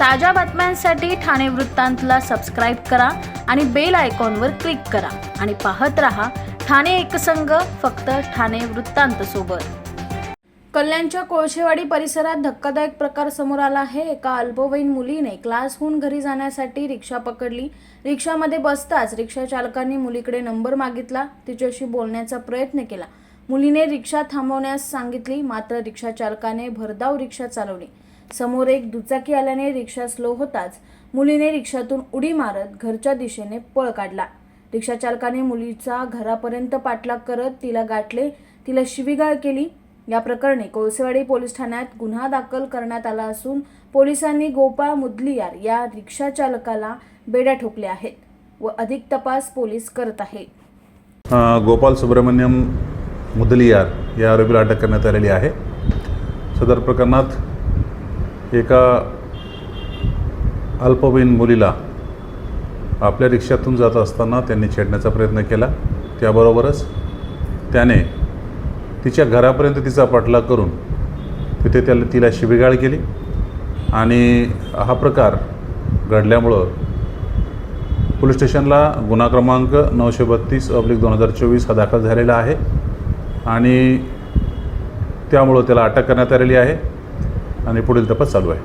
ताज्या बातम्यांसाठी ठाणे वृत्तांतला सबस्क्राईब करा आणि बेल आयकॉनवर क्लिक करा. आणि पाहत रहा ठाणे एकसंघ फक्त ठाणे वृत्तांत सोबत. कल्याणच्या कोळशेवाडी परिसरात धक्कादायक प्रकार समोर आला आहे. एका अल्पवयीन मुलीने क्लासहून घरी जाण्यासाठी रिक्षा पकडली. रिक्षामध्ये बसताच रिक्षा चालकांनी मुलीकडे नंबर मागितला. तिच्याशी बोलण्याचा प्रयत्न केला. मुलीने रिक्षा थांबवण्यास सांगितली. मात्र रिक्षा चालकाने भरधाव रिक्षा चालवली. समोर एक दुचाकी आल्याने रिक्षा स्लो होताच मुलीने रिक्षातून उडी मारत घरच्या दिशेने पळ काढला. रिक्षा चालकाने मुलीचा घरापर्यंत पाठलाग करत तिला गाठले. तिला शिवीगाळ केली. या प्रकरणी कोळसेवाडी पोलीस ठाण्यात गुन्हा दाखल करण्यात आला असून पोलिसांनी गोपाळ मुदलियार या रिक्षा चालकाला बेड्या ठोकल्या आहेत व अधिक तपास पोलीस करत आहेत गोपाल सुब्रमण्यम मुदलियार या आरोपीला अटक करण्यात आलेली आहे. सदर प्रकरणात एका अल्पवयीन मुलीला आपल्या रिक्षातून जात असताना त्यांनी छेडण्याचा प्रयत्न केला. त्याबरोबरच त्याने तिच्या घरापर्यंत तिचा पाठलाग करून तिथे त्याला तिला शिबिगाळ केली आणि हा प्रकार घडल्यामुळं पोलीस स्टेशनला गुन्हा क्रमांक नऊशे बत्तीस अब्लिक दोन हजार चोवीस हा दाखल झालेला आहे आणि त्यामुळं त्याला अटक करण्यात आलेली आहे. आणि पुढील तपास चालू आहे.